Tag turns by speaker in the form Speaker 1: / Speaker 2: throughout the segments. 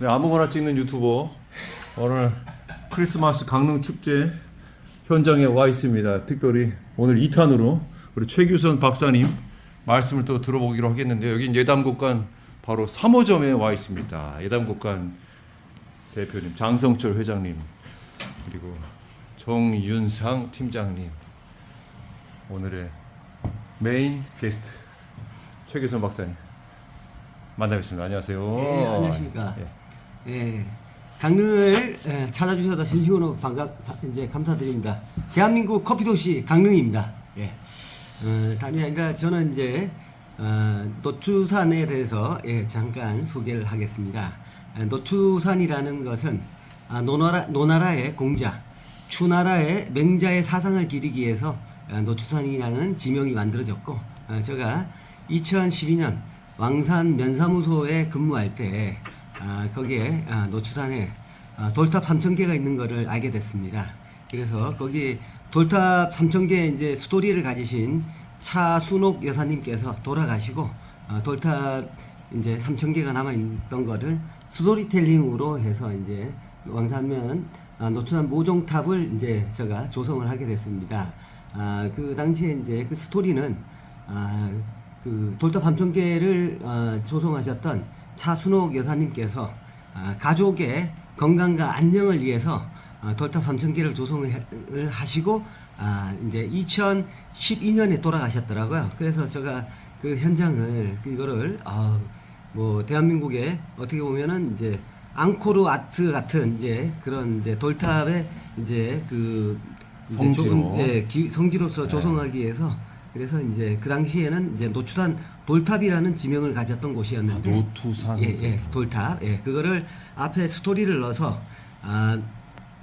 Speaker 1: 네, 아무거나 찍는 유튜버 오늘 크리스마스 강릉 축제 현장에 와 있습니다. 특별히 오늘 2탄으로 우리 최규선 박사님 말씀을 또 들어보기로 하겠는데 여기 예담국간 바로 3호점에 와 있습니다. 예담국간 대표님 장성철 회장님 그리고 정윤상 팀장님 오늘의 메인 게스트 최규선 박사님 만나뵙습니다. 안녕하세요.
Speaker 2: 예, 안녕하십니까.
Speaker 1: 예.
Speaker 2: 예, 강릉을 예, 찾아주셔서 진심으로 반가 이제 감사드립니다. 대한민국 커피 도시 강릉입니다. 예, 어, 단위 그러니까 저는 이제 어, 노추산에 대해서 예, 잠깐 소개를 하겠습니다. 예, 노추산이라는 것은 아, 노나라 노나라의 공자, 추나라의 맹자의 사상을 기리기 위해서 어, 노추산이라는 지명이 만들어졌고 어, 제가 2012년 왕산 면사무소에 근무할 때 아, 거기에 아, 노추산에 아, 돌탑 3,000개가 있는 것을 알게 됐습니다. 그래서 거기 돌탑 3,000개 이제 스토리를 가지신 차순옥 여사님께서 돌아가시고 아, 돌탑 이제 3,000개가 남아 있던 거를 스토리텔링으로 해서 이제 왕산면 아, 노추산 모종탑을 이제 제가 조성을 하게 됐습니다. 아, 그 당시에 이제 그 스토리는 아, 그 돌탑 3,000개를 어, 조성하셨던 차순옥 여사님께서 아, 가족의 건강과 안녕을 위해서 아, 돌탑 3,000개를 조성을 하시고 아, 이제 2012년에 돌아가셨더라고요. 그래서 제가 그 현장을 이거를 아, 뭐 대한민국에 어떻게 보면은 이제 앙코르 아트 같은 이제 그런 이제 돌탑의 이제 그
Speaker 1: 성지로.
Speaker 2: 조금, 예, 기- 성지로서
Speaker 1: 네.
Speaker 2: 조성하기 위해서 그래서 이제 그 당시에는 이제 노추산 돌탑이라는 지명을 가졌던 곳이었는데
Speaker 1: 아, 노투산.
Speaker 2: 예, 예, 돌탑. 예, 그거를 앞에 스토리를 넣어서 아,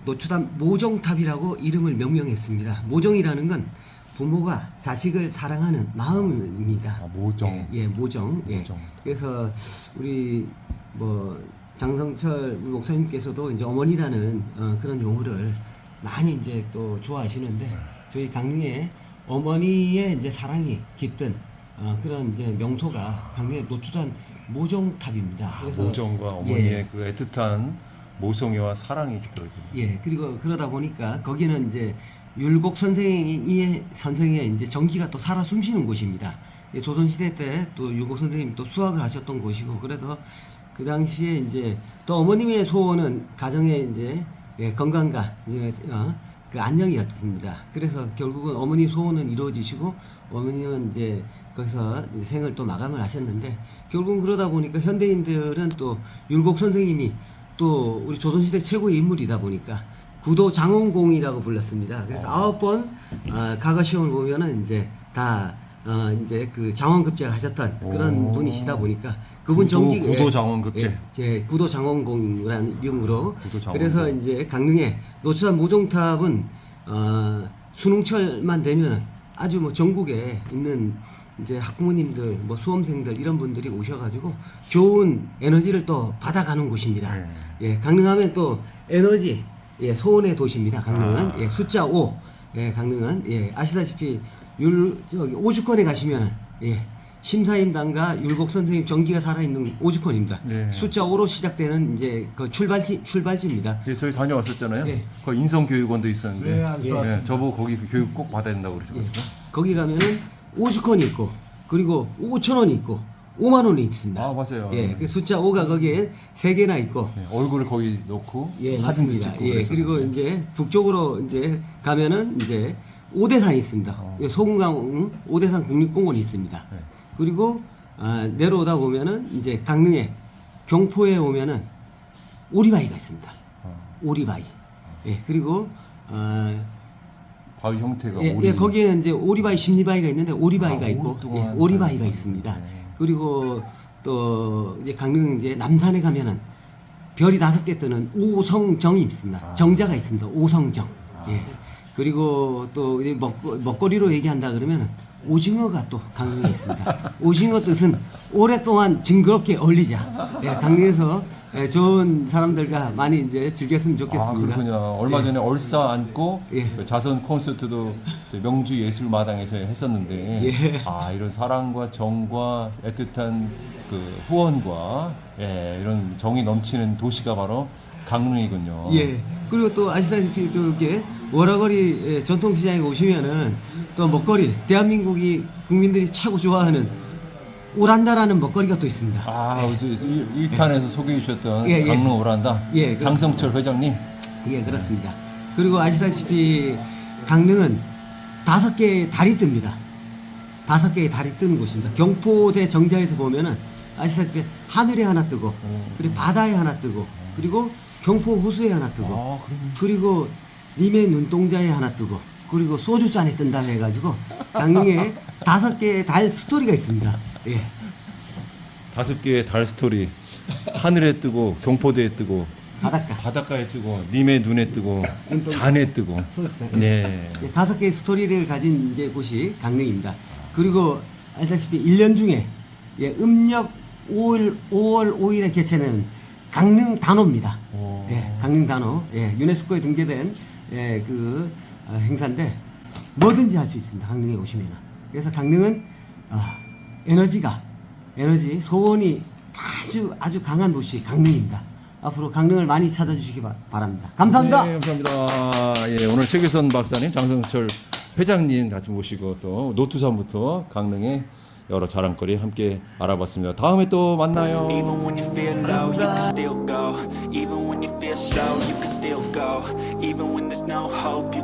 Speaker 2: 노추산 모종탑이라고 이름을 명명했습니다. 모종이라는 건 부모가 자식을 사랑하는 마음입니다.
Speaker 1: 아, 모정.
Speaker 2: 예, 예, 모정. 예.
Speaker 1: 모정.
Speaker 2: 그래서 우리 뭐 장성철 목사님께서도 이제 어머니라는 어, 그런 용어를 많이 이제 또 좋아하시는데 저희 강릉에 어머니의 이제 사랑이 깃든 어, 그런 이제 명소가 강릉의 노추산 모종탑입니다.
Speaker 1: 아,
Speaker 2: 그래서
Speaker 1: 모정과 어머니의
Speaker 2: 예,
Speaker 1: 그 애틋한 모성애와 사랑이 깃들어있군요.
Speaker 2: 예, 그리고 그러다 보니까 거기는 이제 율곡 선생의 선생의 이제 전기가 또 살아 숨쉬는 곳입니다. 예, 조선 시대 때 또 율곡 선생님이 또 수학을 하셨던 곳이고 그래서 그 당시에 이제 또 어머님의 소원은 가정의 이제 예, 건강과 이제 어, 그 안녕이었습니다. 그래서 결국은 어머니 소원은 이루어지시고 어머니는 이제 거기서 이제 생을 또 마감을 하셨는데 결국은 그러다 보니까 현대인들은 또 율곡 선생님이 또 우리 조선시대 최고의 인물이다 보니까 구도 장원공이라고 불렀습니다. 그래서 아홉 번 어, 과거 시험을 보면은 이제 다 어, 이제 그 장원급제를 하셨던 그런
Speaker 1: 오.
Speaker 2: 분이시다 보니까 그분
Speaker 1: 구도-
Speaker 2: 정기
Speaker 1: 구도 장원 급제.
Speaker 2: 예, 제 구도 장원공이라는 이름으로
Speaker 1: 구도 장원공.
Speaker 2: 그래서 이제 강릉에 노추산 모종탑은 어, 수능철만 되면 아주 뭐 전국에 있는 이제 학부모님들 뭐 수험생들 이런 분들이 오셔가지고 좋은 에너지를 또 받아가는 곳입니다.
Speaker 1: 네.
Speaker 2: 예, 강릉하면 또 에너지 예, 소원의 도시입니다. 강릉은
Speaker 1: 아.
Speaker 2: 예, 숫자 5. 예, 강릉은 예, 아시다시피 율 저기 오죽헌에 가시면은 예, 심사임당과 율곡 선생님 전기가 살아있는 오죽헌입니다.
Speaker 1: 네.
Speaker 2: 숫자 5로 시작되는 이제 그 출발지 출발지입니다.
Speaker 1: 예, 저희 다녀왔었잖아요.
Speaker 2: 예.
Speaker 1: 거기 인성교육원도 있었는데.
Speaker 3: 네, 안
Speaker 1: 예,
Speaker 3: 써왔습니다.
Speaker 1: 저보고 거기 그 교육 꼭 받아야 된다고
Speaker 2: 예.
Speaker 1: 그러셔가지고.
Speaker 2: 거기 가면은 오죽헌이 있고 그리고 5천 원이 있고 5만 원이 있습니다.
Speaker 1: 아, 맞아요.
Speaker 2: 예, 그 숫자 5가 거기에 세 개나 있고
Speaker 1: 예, 얼굴을 거기 넣고
Speaker 2: 예,
Speaker 1: 사진도
Speaker 2: 맞습니다.
Speaker 1: 찍고
Speaker 2: 예,
Speaker 1: 그래서.
Speaker 2: 그리고 이제 북쪽으로 이제 가면은 이제 오대산이 있습니다.
Speaker 1: 어.
Speaker 2: 예, 소금강 오대산 국립공원이 있습니다.
Speaker 1: 네.
Speaker 2: 그리고 아, 내려오다 보면은 이제 강릉에 경포에 오면은 오리바위가 있습니다.
Speaker 1: 어,
Speaker 2: 오리바위. 예, 그리고 아,
Speaker 1: 바위 형태가
Speaker 2: 예,
Speaker 1: 오리.
Speaker 2: 예, 거기에 이제 오리바위, 심리바위가 있는데 오리바위가
Speaker 1: 아,
Speaker 2: 있고
Speaker 1: 오랫동안
Speaker 2: 예, 오리바위가. 있습니다.
Speaker 1: 네.
Speaker 2: 그리고 또 이제 강릉 이제 남산에 가면은 별이 다섯 개 뜨는 오성정이 있습니다.
Speaker 1: 아.
Speaker 2: 정자가 있습니다. 오성정.
Speaker 1: 아.
Speaker 2: 예. 그리고 또 이제 먹, 먹거리로 얘기한다 그러면은 오징어가 또 강릉에 있습니다. 오징어 뜻은 오랫동안 징그럽게 어울리자. 예, 강릉에서 예, 좋은 사람들과 많이 이제 즐겼으면
Speaker 1: 아
Speaker 2: 좋겠습니다.
Speaker 1: 그렇군요. 얼마 전에 얼싸 안고
Speaker 2: 예.
Speaker 1: 그 자선 콘서트도 저 명주 예술마당에서 했었는데
Speaker 2: 예.
Speaker 1: 아 이런 사랑과 정과 애틋한 그 후원과 예, 이런 정이 넘치는 도시가 바로 강릉이군요.
Speaker 2: 예. 그리고 또 아시다시피 또 이렇게 월화거리 예, 전통시장에 오시면은 또 먹거리 대한민국이 국민들이 최고 좋아하는 오란다라는 먹거리가 또 있습니다.
Speaker 1: 아, 이제 이- 이 탄에서 소개해 주셨던
Speaker 2: 예, 예.
Speaker 1: 강릉 오란다
Speaker 2: 예.
Speaker 1: 장성철 회장님.
Speaker 2: 예, 그렇습니다. 그리고 아시다시피 강릉은 다섯 개의 달이 뜹니다. 다섯 개의 달이 뜨는 곳입니다. 경포대 정자에서 보면은 아시다시피 하늘에 하나 뜨고, 그리고 바다에 하나 뜨고, 그리고 경포 호수에 하나 뜨고,
Speaker 1: 아.
Speaker 2: 그리고 님의 눈동자에 하나 뜨고, 그리고 소주잔에 뜬다 해가지고 강릉에 다섯 개의 달 스토리가 있습니다. 예.
Speaker 1: 다섯 개의 달 스토리. 하늘에 뜨고 경포대에 뜨고
Speaker 2: 바닷가.
Speaker 1: 바닷가에 뜨고 님의 눈에 뜨고 잔에 뜨고.
Speaker 2: 소주잔.
Speaker 1: 네.
Speaker 2: 예, 다섯 개의 스토리를 가진 이제 곳이 강릉입니다. 그리고 알다시피 1년 중에 예, 음력 5월 5월 5일에 개최는 강릉 단오입니다.
Speaker 1: 오.
Speaker 2: 예, 강릉 단오. 예, 유네스코에 등재된 예, 그 어, 행사인데 뭐든지 할 수 있습니다. 강릉에 오시면은. 그래서 강릉은 아, 에너지가 에너지 소원이 아주 아주 강한 도시 강릉입니다. 앞으로 강릉을 많이 찾아주시기 바, 바랍니다. 감사합니다.
Speaker 1: 네, 감사합니다. 예, 오늘 최규선 박사님, 장성철 회장님 같이 모시고 또 노투산부터 강릉의 여러 자랑거리 함께 알아봤습니다. 다음에 또 만나요.
Speaker 3: Even when you feel low, you can still go. Even when you feel slow, you can still go. Even when there's no hope, you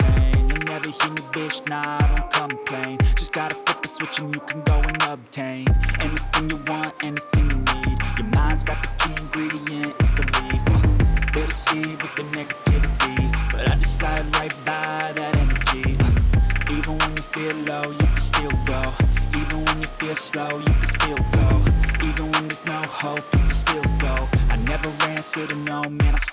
Speaker 3: hear me, bitch, nah, I don't complain. Just gotta flip the switch and you can go and obtain anything you want, anything you need. Your mind's got the key ingredient, it's belief. Uh, they deceive with the negativity, but I just slide right by that energy. Uh, even when you feel low, you can still go. Even when you feel slow, you can still go. Even when there's no hope, you can still go. I never answer to no, man, I